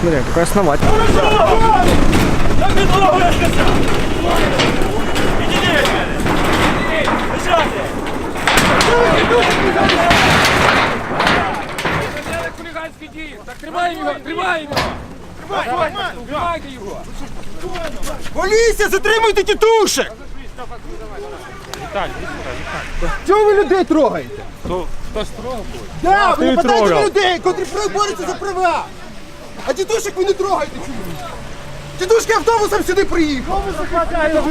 Смотри, какой основатель. Так тримаємо його, тримаємо його. Тримайте його. Поліція, затримуйте тітушек! Чого ви людей трогаєте? Хтось трогав? Да, ви нападаєте на людей, котрі борються за права. А тітушек ви не трогаєте чому? Тітушки автобусом сюди приїхав.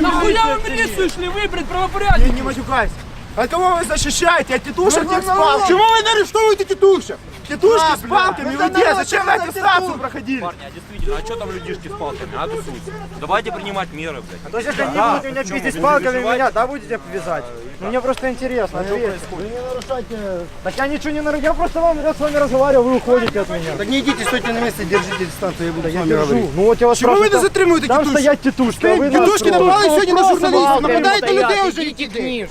Нахуя ви міліцію йшли, ви, блядь, правопорядні? Не матюкайся. А кого ви захищаєте? А тітушек не з палками. Чому ви не арештовуєте тітушек? Тітушки з палками, ви де? Зачем ви аттестацію проходили? Парни, а действительно, а что там людишки с палками? А тусуются. Давайте принимать меры, блядь. То есть если они будут меня с палками, меня, да, будете вязать? Ну, мне просто интересно, ответьте. Вы не нарушайте... Так я ничего не нарушаю, я просто вам я с вами разговариваю, вы уходите от меня. Так не йдіть, стойте на місці, держите дистанцію, я буду Я держу. Ну вот я вас Чому ви не затримуєте Там стоять тітушки, а ви Тітушки нас напали сьогодні на журналістів, нападаєте людей вже які дні.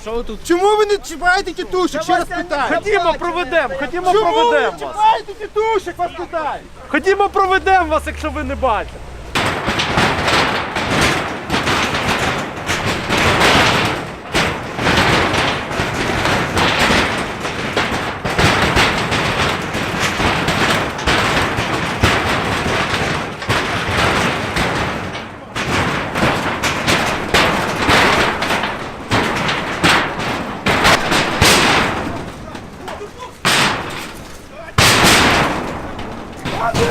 Чому ви не чіпаєте тітушек? Ще раз питаю. Ходімо, проведемо, ходімо, Чому ви не проведемо вас. чіпаєте тітушек, вас питаю? Ходімо, проведемо вас, якщо ви не бачите. Deus!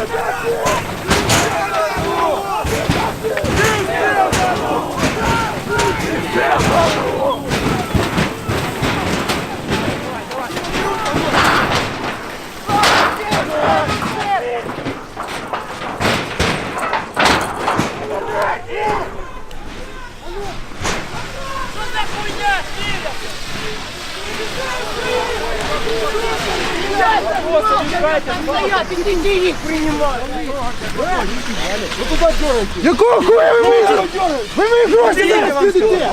Якого хуя ви мої гроші? Ви мої гроші зараз підете!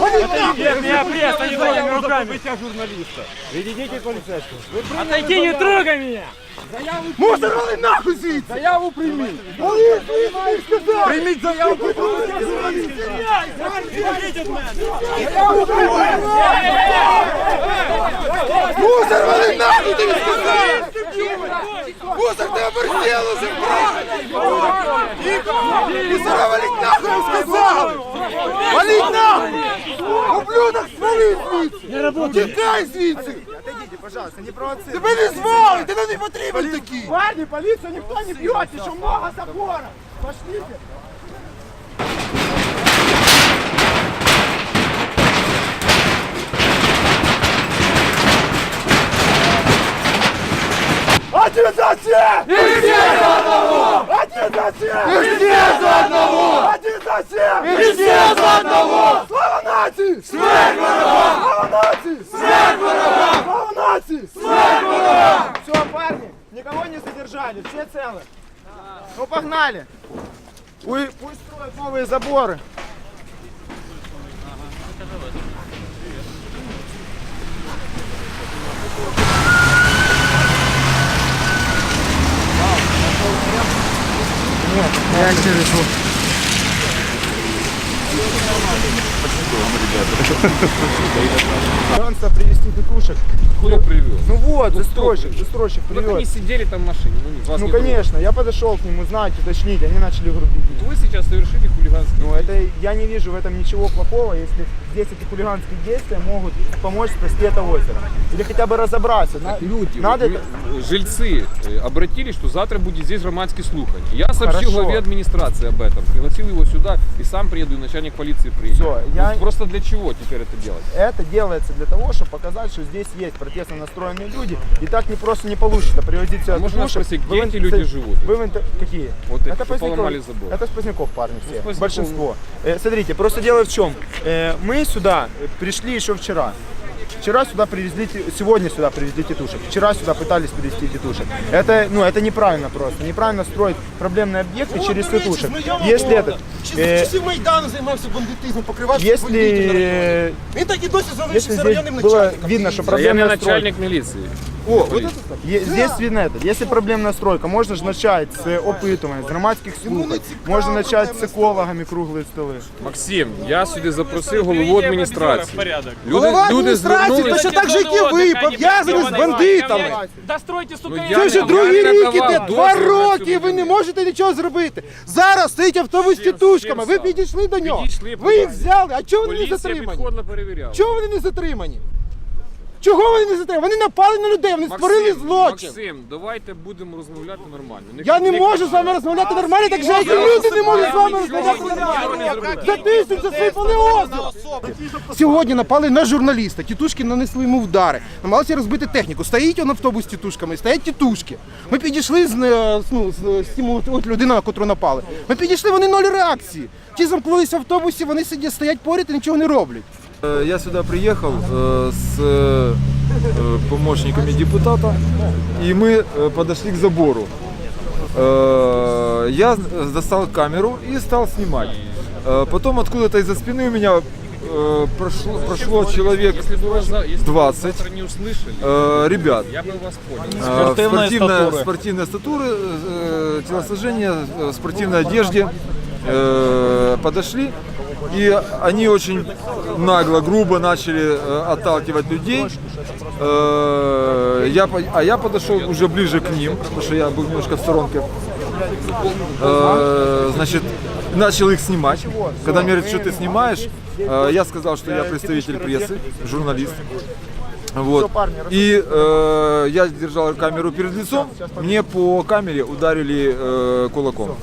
Отойди, не трогай мене! Мусорали нахуй звідси! Заяву прийми! Поліцію маю сказати! Прийміть заяву! Мусорали нахуй тобі сказав! Мусор ти обертел уже, Мусора валить нахуй, я сказав! Валить нахуй! Ублюдок, свали звідси! Тікай звідси! Отойдите, пожалуйста, не провоцируйте! Тебе не звали, ти нам не потрібен такий! Парни, полицию никто не бьет, еще много заборов! Пошлите! Организация! И все за одного! Организация! И все за одного! Организация! И все за одного! Слава нации! Смерть ворогам! Слава нации! Смерть ворогам! Слава нации! Смерть ворогам! Все, парни, никого не задержали, все целы. Ну погнали! Ой, пусть строят новые заборы. Я через Шанса привезти тетушек. Кто привез? Ну вот, Ну, застройщик, кто застройщик они привез. сидели там в машине, ну, вас Ну не конечно, я подошел к ним узнать, уточнить, они начали грубить. трогали. Вы сейчас совершили хулиганский Ну это я не вижу в этом ничего плохого, если здесь эти хулиганские действия могут помочь спасти это озеро. Или хотя бы разобраться. На- Люди, Надо вы- жильцы э, обратились, что завтра будет здесь громадский слухань. Я сообщил Хорошо. главе администрации об этом, пригласил его сюда, и сам приеду, и начальник полиции приедет. Всё, я- Ну, Просто для чего теперь это делать? Это делается для того, чтобы показать, что здесь есть протестно настроенные люди, и так не просто не получится привозить сюда А можно тушек. спросить, Вы где в эти интер- люди живут? Вы в интер- Какие? Вот эти, это что Поздняков- поломали забор. Это с Поздняков парни все, с Поздняков. большинство. Э, смотрите, просто дело в чем. Э, мы сюда э, пришли еще вчера. Вчера сюда привезли, те- сегодня сюда привезли тетушек. Вчера сюда пытались привезти тетушек. Это, ну, это неправильно просто. Неправильно строить проблемные объекты через тетушек. Если этот, э, часів Майдану займався бандитизмом, покривав если, э, Він так і досі если залишився здесь районним было начальником. видно, что Я не проблемная стройка, начальник милиции. О, вот это Е- Здесь видно это. Если проблемная стройка, можно же начать с опитування, з громадських слухань, можна почати з екологами круглі столи. Максим, я сюди запросив голову адміністрації. Люди, Голова люди адміністрації, звернулися. точно так же, як і ви, пов'язані з бандитами. Достройте, сука, Ну, Це вже другий не рік давав іде, дозволу два цю роки, ви будівлю. не можете нічого зробити. Зараз стоїть автобус з тітушками, ви підійшли до нього. Підійшли, Ви їх питання. взяли, а чого вони не Поліція затримані? підходила, перевіряла. Чого вони не затримані? Чого вони не затримані? Вони напали на людей, вони створили злочин. Максим, давайте будемо розмовляти нормально. Я не можу з вами розмовляти нормально, так же як і люди не можуть з вами розмовляти нормально. За тисяч засипали озеро. Сьогодні напали на журналіста. Тітушки нанесли йому вдари. Намагалися розбити техніку. Стоїть он автобус з тітушками, стоять тітушки. Ми підійшли з, е, з, ну, з, з тим от, от людина, на котру напали. Ми підійшли, вони ноль реакції. Ті замкнулися в автобусі, вони сидять, стоять поряд і нічого не роблять. Э, Я сюда приехал э, с э, помощниками депутата, и мы э, подошли к забору. Э, Я с- достал камеру и стал снимать. Э, Потом откуда-то из-за спины у меня э, прошло, прошло человек Если бы вас, за- если бы вас 20 завтра не услышали, э, ребят. я бы вас понял. Э, спортивная, спортивная статура, э, телосложение, э, спортивной одежде э, подошли. И они очень нагло, грубо начали э, отталкивать людей. Э, я, а я подошел уже ближе к ним, потому что я был немножко в сторонке. Э, значит, начал их снимать. Когда мне говорят, что ты снимаешь, я сказал, что я представитель прессы, журналист. Вот. И э, я держал камеру перед лицом, мне по камере ударили э, кулаком.